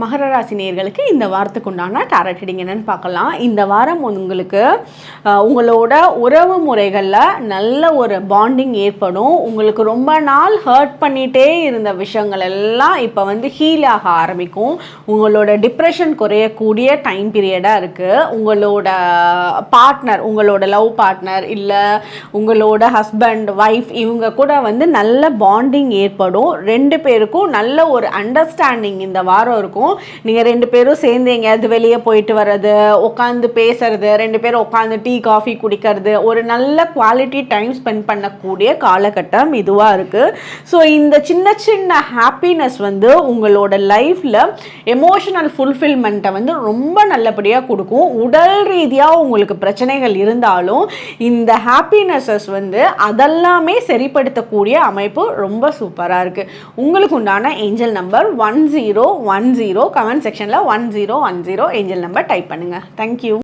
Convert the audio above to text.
மகர ராசி இந்த வாரத்துக்கு உண்டான டேரட் ரீடிங் என்னன்னு பார்க்கலாம். இந்த வாரம் உங்களுக்கு உங்களோட உறவு முறைகளில் நல்ல ஒரு பாண்டிங் ஏற்படும். உங்களுக்கு ரொம்ப நாள் ஹர்ட் பண்ணிகிட்டே இருந்த விஷயங்கள் எல்லாம் இப்போ வந்து ஹீல் ஆக ஆரம்பிக்கும். உங்களோட டிப்ரெஷன் குறையக்கூடிய டைம் பீரியடாக இருக்குது உங்களோட பார்ட்னர் உங்களோட லவ் பார்ட்னர் இல்லை உங்களோட ஹஸ்பண்ட் ஒய்ஃப் இவங்க கூட வந்து நல்ல பாண்டிங் ஏற்படும். ரெண்டு பேருக்கும் நல்ல ஒரு அண்டர்ஸ்டாண்டிங் இந்த வாரம் இருக்கும். நீங்கள் ரெண்டு பேரும் சேர்ந்து எங்கேயாவது வெளியே போயிட்டு வர்றது உட்காந்து பேசுறது ரெண்டு பேரும் உட்காந்து டீ காஃபி குடிக்கிறது ஒரு நல்ல குவாலிட்டி டைம் ஸ்பெண்ட் பண்ணக்கூடிய காலகட்டம் இதுவாக இருக்குது ஸோ இந்த சின்ன சின்ன ஹாப்பினஸ் வந்து உங்களோட லைஃப்பில் எமோஷனல் ஃபுல்ஃபில்மெண்ட்டை வந்து ரொம்ப நல்லபடியாக கொடுக்கும். உடல் ரீதியாக உங்களுக்கு பிரச்சனைகள் இருந்தாலும் இந்த ஹாப்பினஸஸ் வந்து அதெல்லாமே சரிப்படுத்தக்கூடிய அமைப்பு ரொம்ப சூப்பராக இருக்குது உங்களுக்கு உண்டான angel number one zero one zero zero comment செக்ஷனில் one zero one zero angel number type பண்ணுங்கள் தேங்க்யூ